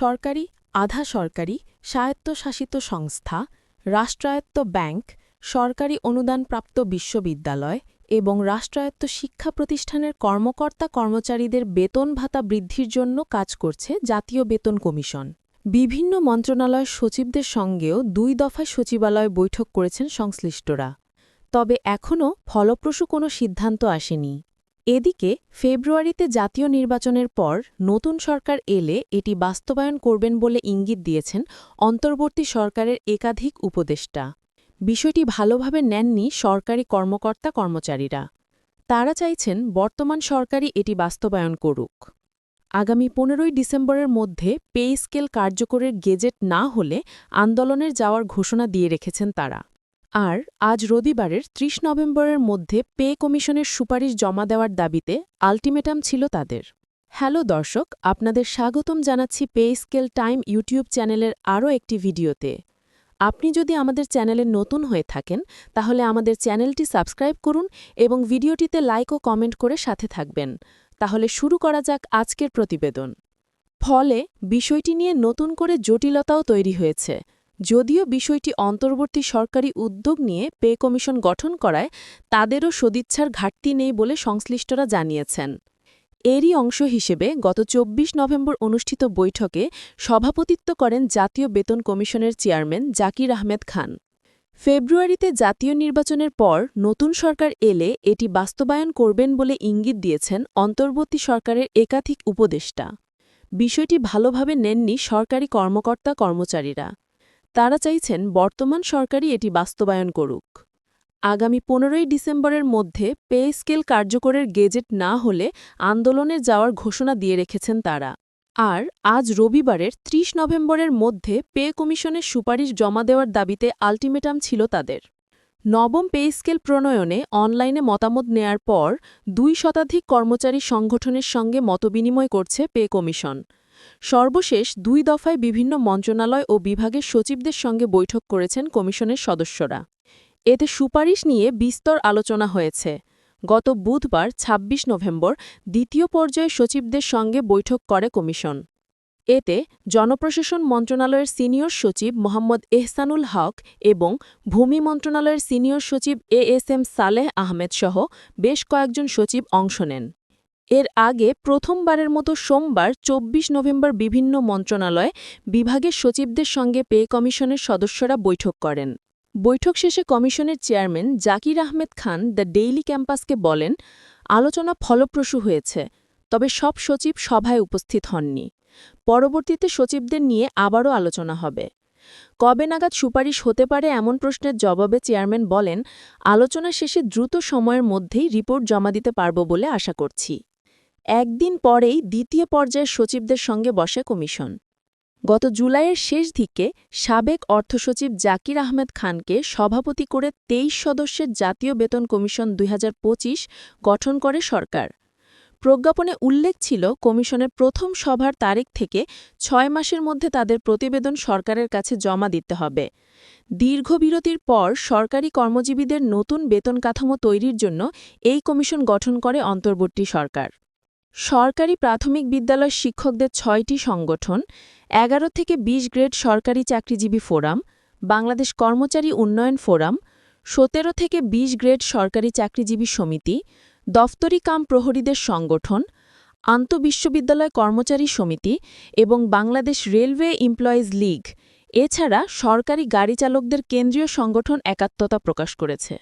সরকারি, আধা সরকারি, স্বায়ত্তশাসিত সংস্থা, রাষ্ট্রায়ত্ত ব্যাংক, সরকারি অনুদানপ্রাপ্ত বিশ্ববিদ্যালয় এবং রাষ্ট্রায়ত্ত শিক্ষা প্রতিষ্ঠানের কর্মকর্তা কর্মচারীদের বেতন ভাতা বৃদ্ধির জন্য কাজ করছে জাতীয় বেতন কমিশন। বিভিন্ন মন্ত্রণালয়ের সচিবদের সঙ্গেও দুই দফায় সচিবালয় বৈঠক করেছেন সংশ্লিষ্টরা। তবে এখনও ফলপ্রসূ কোনো সিদ্ধান্ত আসেনি। এদিকে, ফেব্রুয়ারিতে জাতীয় নির্বাচনের পর নতুন সরকার এলে এটি বাস্তবায়ন করবেন বলে ইঙ্গিত দিয়েছেন অন্তর্বর্তী সরকারের একাধিক উপদেষ্টা। বিষয়টি ভালোভাবে নেননি সরকারি কর্মকর্তা কর্মচারীরা। তারা চাইছেন বর্তমান সরকারই এটি বাস্তবায়ন করুক। আগামী পনেরোই ডিসেম্বরের মধ্যে পে স্কেল কার্যকরের গেজেট না হলে আন্দোলনের যাওয়ার ঘোষণা দিয়ে রেখেছেন তারা। আর আজ রবিবারের ৩০ নভেম্বরের মধ্যে পে কমিশনের সুপারিশ জমা দেওয়ার দাবিতে আলটিমেটাম ছিল তাদের। হ্যালো দর্শক, আপনাদের স্বাগতম জানাচ্ছি পে স্কেল টাইম ইউটিউব চ্যানেলের আরও একটি ভিডিওতে। আপনি যদি আমাদের চ্যানেলে নতুন হয়ে থাকেন, তাহলে আমাদের চ্যানেলটি সাবস্ক্রাইব করুন এবং ভিডিওটিতে লাইক ও কমেন্ট করে সাথে থাকবেন। তাহলে শুরু করা যাক আজকের প্রতিবেদন। ফলে বিষয়টি নিয়ে নতুন করে জটিলতাও তৈরি হয়েছে। যদিও বিষয়টি অন্তর্বর্তী সরকারি উদ্যোগ নিয়ে পে কমিশন গঠন করায় তাদেরও সদিচ্ছার ঘাটতি নেই বলে সংশ্লিষ্টরা জানিয়েছেন। এরই অংশ হিসেবে গত ২৪ নভেম্বর অনুষ্ঠিত বৈঠকে সভাপতিত্ব করেন জাতীয় বেতন কমিশনের চেয়ারম্যান জাকির আহমেদ খান। ফেব্রুয়ারিতে জাতীয় নির্বাচনের পর নতুন সরকার এলে এটি বাস্তবায়ন করবেন বলে ইঙ্গিত দিয়েছেন অন্তর্বর্তী সরকারের একাধিক উপদেষ্টা। বিষয়টি ভালোভাবে নেননি সরকারি কর্মকর্তা কর্মচারীরা তারা চাইছেন বর্তমান সরকারই এটি বাস্তবায়ন করুক। আগামী পনেরোই ডিসেম্বরের মধ্যে পে স্কেল কার্যকরের গেজেট না হলে আন্দোলনে যাওয়ার ঘোষণা দিয়ে রেখেছেন তারা। আর আজ রবিবারের ৩০ নভেম্বরের মধ্যে পে কমিশনের সুপারিশ জমা দেওয়ার দাবিতে আলটিমেটাম ছিল তাদের। নবম পে স্কেল প্রণয়নে অনলাইনে মতামত নেয়ার পর দুই শতাধিক কর্মচারী সংগঠনের সঙ্গে মতবিনিময় করছে পে কমিশন। সর্বশেষ দুই দফায় বিভিন্ন মন্ত্রণালয় ও বিভাগের সচিবদের সঙ্গে বৈঠক করেছেন কমিশনের সদস্যরা। এতে সুপারিশ নিয়ে বিস্তর আলোচনা হয়েছে। গত বুধবার ২৬ নভেম্বর, দ্বিতীয় পর্যায়ে সচিবদের সঙ্গে বৈঠক করে কমিশন। এতে জনপ্রশাসন মন্ত্রণালয়ের সিনিয়র সচিব মোহাম্মদ এহসানুল হক এবং ভূমি মন্ত্রণালয়ের সিনিয়র সচিব A S M Saleh Ahmed সহ বেশ কয়েকজন সচিব অংশ নেন। এর আগে প্রথমবারের মতো সোমবার ২৪ নভেম্বর বিভিন্ন মন্ত্রণালয় বিভাগের সচিবদের সঙ্গে পে কমিশনের সদস্যরা বৈঠক করেন। বৈঠক শেষে কমিশনের chairman Zakir Ahmed Khan the daily ক্যাম্পাসকে বলেন, আলোচনা ফলপ্রসূ হয়েছে, তবে সব সচিব সভায় উপস্থিত হননি। পরবর্তীতে সচিবদের নিয়ে আবারও আলোচনা হবে। কবে নাগাদ সুপারিশ হতে পারে এমন প্রশ্নের জবাবে চেয়ারম্যান বলেন, আলোচনা শেষে দ্রুত সময়ের মধ্যেই রিপোর্ট জমা দিতে পারব বলে আশা করছি। একদিন পরেই দ্বিতীয় পর্যায়ের সচিবদের সঙ্গে বসে কমিশন। গত জুলাইয়ের শেষ দিকে সাবেক অর্থসচিব জাকির আহমেদ খানকে সভাপতি করে তেইশ সদস্যের জাতীয় বেতন কমিশন দুই হাজার পঁচিশ গঠন করে সরকার। প্রজ্ঞাপনে উল্লেখ ছিল কমিশনের প্রথম সভার তারিখ থেকে ছয় মাসের মধ্যে তাদের প্রতিবেদন সরকারের কাছে জমা দিতে হবে। দীর্ঘ বিরতির পর সরকারি কর্মজীবীদের নতুন বেতন কাঠামো তৈরির জন্য এই কমিশন গঠন করে অন্তর্বর্তী সরকার। সরকারি প্রাথমিক বিদ্যালয় শিক্ষকদের ছয়টি সংগঠন, এগারো থেকে ২০ গ্রেড সরকারি চাকরিজীবী ফোরাম, বাংলাদেশ কর্মচারী উন্নয়ন ফোরাম, সতেরো থেকে ২০ গ্রেড সরকারি চাকরিজীবী সমিতি, দফতরি কাম প্রহরীদের সংগঠন, আন্তঃবিশ্ববিদ্যালয় কর্মচারী সমিতি এবং বাংলাদেশ রেলওয়ে এমপ্লয়িজ লীগ। এছাড়া সরকারি গাড়ি চালকদের কেন্দ্রীয় সংগঠন একাত্মতা প্রকাশ করেছে।